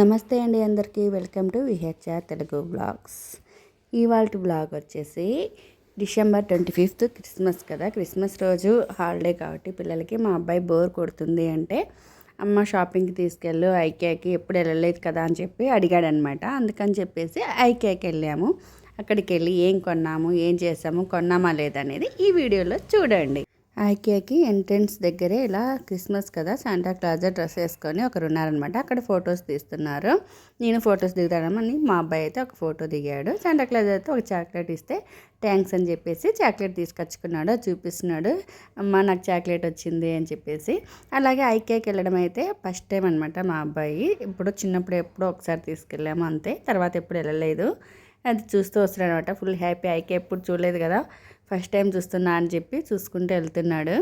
నమస్తే అండి అందరికీ. Welcome to V H R Telugu blogs ఇవాళ బ్లాగ్ వచ్చేసి డిసెంబర్ ట్వంటీ ఫిఫ్త్ క్రిస్మస్ కదా. క్రిస్మస్ రోజు హాలిడే కాబట్టి పిల్లలకి మా అబ్బాయి బోర్ కొడుతుంది అంటే అమ్మ షాపింగ్కి తీసుకెళ్ళు ఐకేకి ఎప్పుడు వెళ్ళలేదు కదా అని చెప్పి అడిగాడనమాట. అందుకని చెప్పేసి ఐకేకి వెళ్ళాము. అక్కడికి వెళ్ళి ఏం కొన్నాము ఏం చేసాము కొన్నామా లేదనేది ఈ వీడియోలో చూడండి. ఐకేకి ఎంట్రన్స్ దగ్గరే ఇలా క్రిస్మస్ కదా శాంటా క్లాజ్ డ్రెస్ వేసుకొని ఒకరు ఉన్నారనమాట అక్కడ ఫొటోస్ తీస్తున్నారు. నేను ఫొటోస్ దిగుతానమని మా అబ్బాయి అయితే ఒక ఫోటో దిగాడు. శాంటా క్లాజ్ అయితే ఒక చాక్లెట్ ఇస్తే థ్యాంక్స్ అని చెప్పేసి చాక్లెట్ తీసుకొచ్చుకున్నాడు చూపిస్తున్నాడు. అమ్మ నాకు చాక్లెట్ వచ్చింది అని చెప్పేసి. అలాగే ఐకేకి వెళ్ళడం అయితే ఫస్ట్ టైం అనమాట మా అబ్బాయి. ఇప్పుడు చిన్నప్పుడు ఎప్పుడో ఒకసారి తీసుకెళ్ళాము అంతే. తర్వాత ఎప్పుడు వెళ్ళలేదు. అది చూస్తూ వస్తున్నాడు అనమాట ఫుల్ హ్యాపీ. ఐకే ఎప్పుడు చూడలేదు కదా. ఫస్ట్ టైం చూస్తున్నా అని చెప్పి చూసుకుంటూ వెళ్తున్నాడు.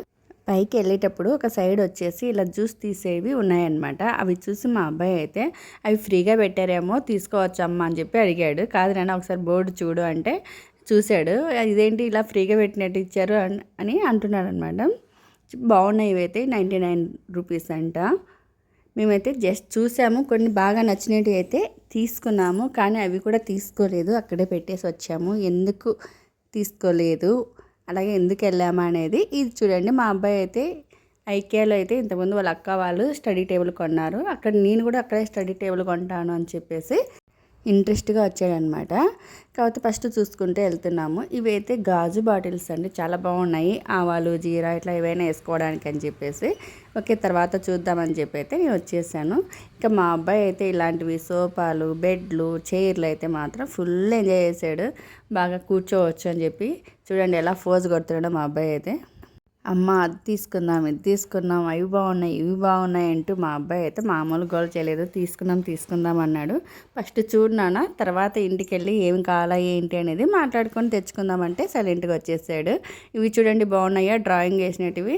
పైకి వెళ్ళేటప్పుడు ఒక సైడ్ వచ్చేసి ఇలా జ్యూస్ తీసేవి ఉన్నాయన్నమాట. అవి చూసి మా అబ్బాయి అయితే అవి ఫ్రీగా పెట్టారేమో తీసుకోవచ్చు అమ్మ అని చెప్పి అడిగాడు. కాదు నాన్న ఒకసారి బోర్డు చూడు అంటే చూశాడు. ఇదేంటి ఇలా ఫ్రీగా పెట్టినట్టు ఇచ్చారు అని అంటున్నాడు అనమాట బాగున్నాయి ఇవైతే నైంటీ నైన్ రూపీస్ అంట. మేమైతే జస్ట్ చూసాము. కొన్ని బాగా నచ్చినవి అయితే తీసుకున్నాము. కానీ అవి కూడా తీసుకోలేదు. అక్కడే పెట్టేసి వచ్చాము. ఎందుకు తీసుకోలేదు. అలాగే ఎందుకు వెళ్ళామా అనేది ఇది చూడండి. మా అబ్బాయి అయితే ఐకేలో అయితే ఇంతకుముందు వాళ్ళ అక్క వాళ్ళు స్టడీ టేబుల్ కొన్నారు. అక్కడ నేను కూడా అక్కడే స్టడీ టేబుల్ కొంటాను అని చెప్పేసి ఇంట్రెస్ట్గా వచ్చాడనమాట. కాకపోతే ఫస్ట్ చూసుకుంటే వెళ్తున్నాము. ఇవైతే గాజు బాటిల్స్ అండి. చాలా బాగున్నాయి. ఆవాలు జీరా ఇట్లా ఏవైనా వేసుకోవడానికి అని చెప్పేసి. ఓకే తర్వాత చూద్దామని చెప్పి అయితే నేను వచ్చేసాను. ఇంకా మా అబ్బాయి అయితే ఇలాంటివి సోఫాలు బెడ్లు చైర్లు అయితే మాత్రం ఫుల్ ఎంజాయ్ చేశాడు బాగా కూర్చోవచ్చు అని చెప్పి. చూడండి ఎలా ఫోజ్ కొడుతున్నాడో మా అబ్బాయి అయితే. అమ్మ అది తీసుకుందాం ఇది తీసుకుందాం అవి బాగున్నాయి ఇవి బాగున్నాయి అంటూ మా అబ్బాయి అయితే మామూలు గోల్ చేయలేదు. తీసుకుందాం తీసుకుందాం అన్నాడు. ఫస్ట్ చూడనానా తర్వాత ఇంటికి వెళ్ళి ఏం కావాలా ఏంటి అనేది మాట్లాడుకొని తెచ్చుకుందామంటే సైలెంట్గా వచ్చేసాడు. ఇవి చూడండి బాగున్నాయా డ్రాయింగ్ వేసినటివి.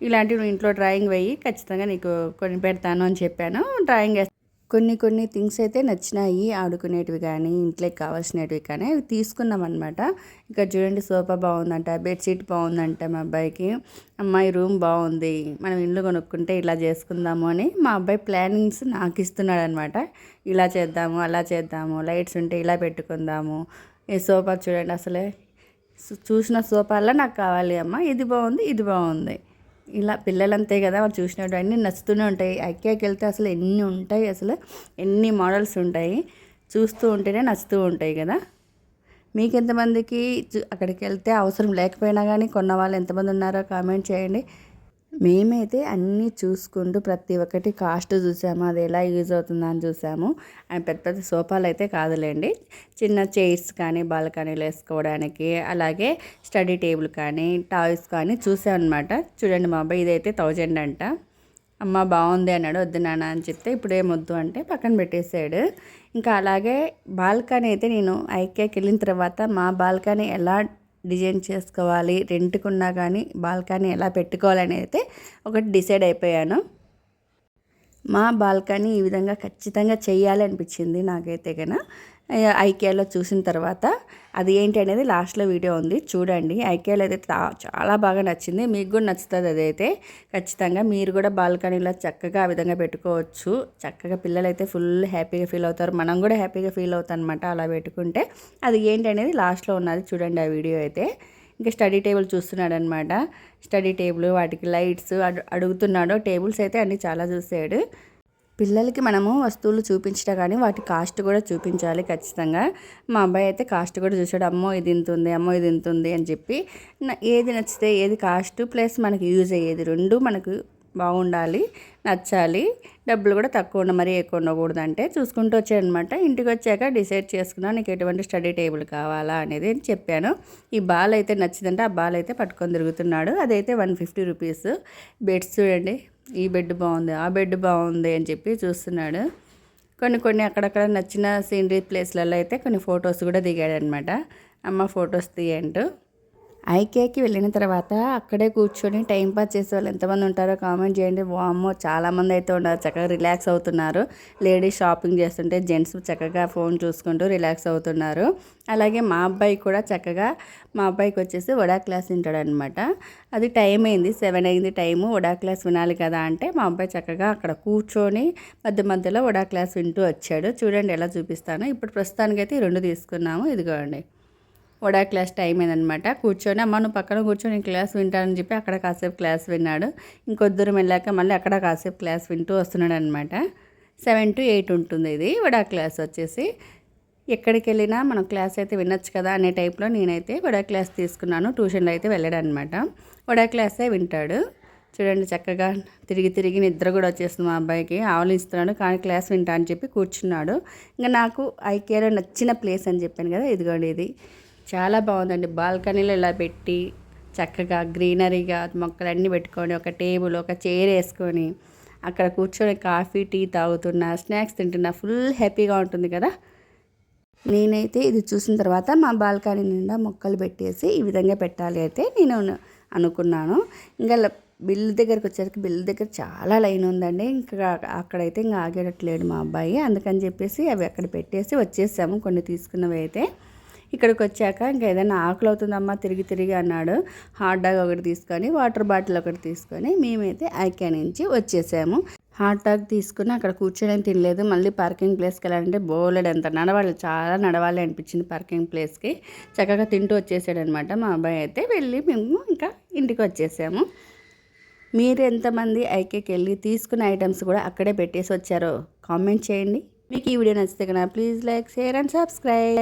ఇలాంటివి ఇంట్లో డ్రాయింగ్ వేయి ఖచ్చితంగా నీకు కొని పెడతాను అని చెప్పాను. డ్రాయింగ్ వేస్తాను కొన్ని కొన్ని థింగ్స్ అయితే నచ్చినాయి ఆడుకునేటివి కానీ ఇంట్లోకి కావాల్సినవి కానీ అవి తీసుకున్నాం అనమాట ఇక్కడ చూడండి సోఫా బాగుందంట బెడ్షీట్ బాగుందంట మా అబ్బాయికి. అమ్మాయి రూమ్ బాగుంది మనం ఇల్లు కొనుక్కుంటే ఇలా చేసుకుందాము అని మా అబ్బాయి ప్లానింగ్స్ నాకు ఇస్తున్నాడు అనమాట ఇలా చేద్దాము అలా చేద్దాము లైట్స్ ఉంటే ఇలా పెట్టుకుందాము. ఈ సోఫా చూడండి అసలే చూసిన సోఫాల్లో నాకు కావాలి అమ్మ ఇది బాగుంది ఇది బాగుంది. ఇలా పిల్లలంతే కదా వాళ్ళు చూసినట్టు అన్నీ నచ్చుతూనే ఉంటాయి. ఐక్యాకి వెళ్తే అసలు ఎన్ని ఉంటాయి అసలు ఎన్ని మోడల్స్ ఉంటాయి చూస్తూ ఉంటేనే నచ్చుతూ ఉంటాయి కదా. మీకు ఎంతమందికి అక్కడికి వెళ్తే అవసరం లేకపోయినా కానీ కొన్న వాళ్ళు ఎంతమంది ఉన్నారో కామెంట్ చేయండి. మేమైతే అన్నీ చూసుకుంటూ ప్రతి ఒక్కటి కాస్ట్ చూసాము అది ఎలా యూజ్ అవుతుందని అని చూసాము. అండ్ పెద్ద పెద్ద సోఫాలు అయితే కాదులేండి. చిన్న చైర్స్ కానీ బాల్కనీలు వేసుకోవడానికి అలాగే స్టడీ టేబుల్ కానీ టాయ్స్ కానీ అనమాట చూడండి మా అబ్బాయి ఇదైతే థౌజండ్ అంట. అమ్మ బాగుంది అన్నాడు వద్దు నాన్న అని చెప్తే ఇప్పుడు ఏమొద్దు అంటే పక్కన పెట్టేశాడు. ఇంకా అలాగే బాల్కనీ అయితే నేను ఐకేకి వెళ్ళిన తర్వాత మా బాల్కనీ ఎలా డిజైన్ చేసుకోవాలి రెంట్కున్నా కానీ బాల్కనీ ఎలా పెట్టుకోవాలని అయితే ఒకటి డిసైడ్ అయిపోయాను. మా బాల్కనీ ఈ విధంగా ఖచ్చితంగా చేయాలి అనిపించింది నాకైతే కనుక ఐకేలో చూసిన తర్వాత అది ఏంటి అనేది లాస్ట్లో వీడియో ఉంది చూడండి. ఐకేలో అయితే చాలా బాగా నచ్చింది. మీకు కూడా నచ్చుతుంది అదైతే. ఖచ్చితంగా మీరు కూడా బాల్కనీలో చక్కగా ఆ విధంగా పెట్టుకోవచ్చు. చక్కగా పిల్లలైతే ఫుల్ హ్యాపీగా ఫీల్ అవుతారు. మనం కూడా హ్యాపీగా ఫీల్ అవుతాం అనమాట అలా పెట్టుకుంటే. అది ఏంటి అనేది లాస్ట్లో ఉన్నది చూడండి ఆ వీడియో అయితే. ఇంకా స్టడీ టేబుల్ చూస్తున్నాడు అనమాట స్టడీ టేబుల్ వాటికి లైట్స్ అడుగుతున్నాడు టేబుల్స్ అయితే అన్నీ చాలా చూసాడు. పిల్లలకి మనము వస్తువులు చూపించడం కానీ వాటి కాస్ట్ కూడా చూపించాలి ఖచ్చితంగా. మా అబ్బాయి అయితే కాస్ట్ కూడా చూసాడు అమ్మో ఇది ఉంది అమ్మో ఇది ఉంది అని చెప్పి. ఏది నచ్చితే ఏది కాస్ట్ ప్లస్ మనకి యూజ్ అయ్యేది రెండు మనకు బాగుండాలి నచ్చాలి. డబ్బులు కూడా తక్కువ ఉండ మరీ ఎక్కువ ఉండకూడదంటే చూసుకుంటూ వచ్చాడనమాట ఇంటికి వచ్చాక డిసైడ్ చేసుకున్నా నీకు ఎటువంటి స్టడీ టేబుల్ కావాలా అనేది చెప్పాను. ఈ బాల్ అయితే నచ్చిందంటే ఆ బాల్ అయితే పట్టుకొని తిరుగుతున్నాడు. అదైతే వన్ ఫిఫ్టీ రూపీస్. బెడ్స్ చూడండి ఈ బెడ్ బాగుంది ఆ బెడ్ బాగుంది అని చెప్పి చూస్తున్నాడు. కొన్ని కొన్ని అక్కడక్కడ నచ్చిన సీనరీ ప్లేస్లలో అయితే కొన్ని ఫొటోస్ కూడా దిగాడనమాట. అమ్మ ఫొటోస్ తీయంటూ. ఐకేకి వెళ్ళిన తర్వాత అక్కడే కూర్చొని టైం పాస్ చేసే వాళ్ళు ఎంతమంది ఉంటారో కామెంట్ చేయండి. వామ్మో చాలామంది అయితే ఉన్నారు. చక్కగా రిలాక్స్ అవుతున్నారు. లేడీస్ షాపింగ్ చేస్తుంటే జెంట్స్ చక్కగా ఫోన్ చూసుకుంటూ రిలాక్స్ అవుతున్నారు. అలాగే మా అబ్బాయి కూడా చక్కగా మా అబ్బాయికి వచ్చేసి వడా క్లాస్ వింటాడనమాట అది టైం అయింది. సెవెన్ అయింది టైము. వడా క్లాస్ వినాలి కదా అంటే మా అబ్బాయి చక్కగా అక్కడ కూర్చొని మధ్య మధ్యలో వడా క్లాస్ వింటూ వచ్చాడు. చూడండి ఎలా చూపిస్తాను. ఇప్పుడు ప్రస్తుతానికైతే ఈ రెండు తీసుకున్నాము. ఇదిగోండి. వడా క్లాస్ టైం అయిందనమాట. కూర్చొని అమ్మ నువ్వు పక్కన కూర్చొని క్లాస్ వింటానని చెప్పి అక్కడ కాసేపు క్లాస్ విన్నాడు. ఇంకొద్దరం వెళ్ళాక మళ్ళీ అక్కడ కాసేపు క్లాస్ వింటూ వస్తున్నాడు అనమాట సెవెన్ టు ఎయిట్ ఉంటుంది ఇది వడా క్లాస్ వచ్చేసి. ఎక్కడికి వెళ్ళినా మనం క్లాస్ అయితే వినొచ్చు కదా అనే టైప్లో నేనైతే వడా క్లాస్ తీసుకున్నాను. ట్యూషన్లో అయితే వెళ్ళాడు అనమాట వడా క్లాసే వింటాడు. చూడండి చక్కగా తిరిగి తిరిగి నిద్ర కూడా వచ్చేస్తుంది మా అబ్బాయికి. ఆవలిస్తున్నాడు కానీ క్లాస్ వింటా అని చెప్పి కూర్చున్నాడు. ఇంకా నాకు ఐకేలో నచ్చిన ప్లేస్ అని చెప్పాను కదా ఇదిగోండి ఇది. చాలా బాగుందండి. బాల్కనీలో ఇలా పెట్టి చక్కగా గ్రీనరీగా మొక్కలన్నీ పెట్టుకొని ఒక టేబుల్ ఒక చైర్ వేసుకొని అక్కడ కూర్చొని కాఫీ టీ తాగుతున్నా స్నాక్స్ తింటున్నా ఫుల్ హ్యాపీగా ఉంటుంది కదా? నేనైతే ఇది చూసిన తర్వాత మా బాల్కనీ నిండా మొక్కలు పెట్టేసి ఈ విధంగా పెట్టాలి అయితే నేను అనుకున్నాను. ఇంకా బిల్లు దగ్గరికి వచ్చేసరికి బిల్లు దగ్గర చాలా లైన్ ఉందండి. ఇంకా అక్కడైతే ఇంకా ఆగేటట్లేడు మా అబ్బాయి. అందుకని చెప్పేసి అవి అక్కడ పెట్టేసి వచ్చేసాము. కొన్ని తీసుకున్నవి అయితే ఇక్కడికి వచ్చాక ఇంకా ఏదైనా ఆకులు అవుతుందమ్మా తిరిగి తిరిగి అన్నాడు. హాట్ డాగ్ ఒకటి తీసుకొని వాటర్ బాటిల్ ఒకటి తీసుకొని మేమైతే ఐక్యా నుంచి వచ్చేసాము. హాట్ డాగ్ తీసుకుని అక్కడ కూర్చొని తినలేదు. మళ్ళీ పార్కింగ్ ప్లేస్కి వెళ్ళాలంటే బోలెడ్ ఎంత నడవాలి. చాలా నడవాలి అనిపించింది పార్కింగ్ ప్లేస్కి. చక్కగా తింటూ వచ్చేసాడు అనమాట మా అబ్బాయి అయితే. వెళ్ళి మేము ఇంకా ఇంటికి వచ్చేసాము. మీరు ఎంతమంది ఐకేకి వెళ్ళి తీసుకున్న ఐటమ్స్ కూడా అక్కడే పెట్టేసి వచ్చారో కామెంట్ చేయండి. మీకు ఈ వీడియో నచ్చితే కన్నా please like share and subscribe.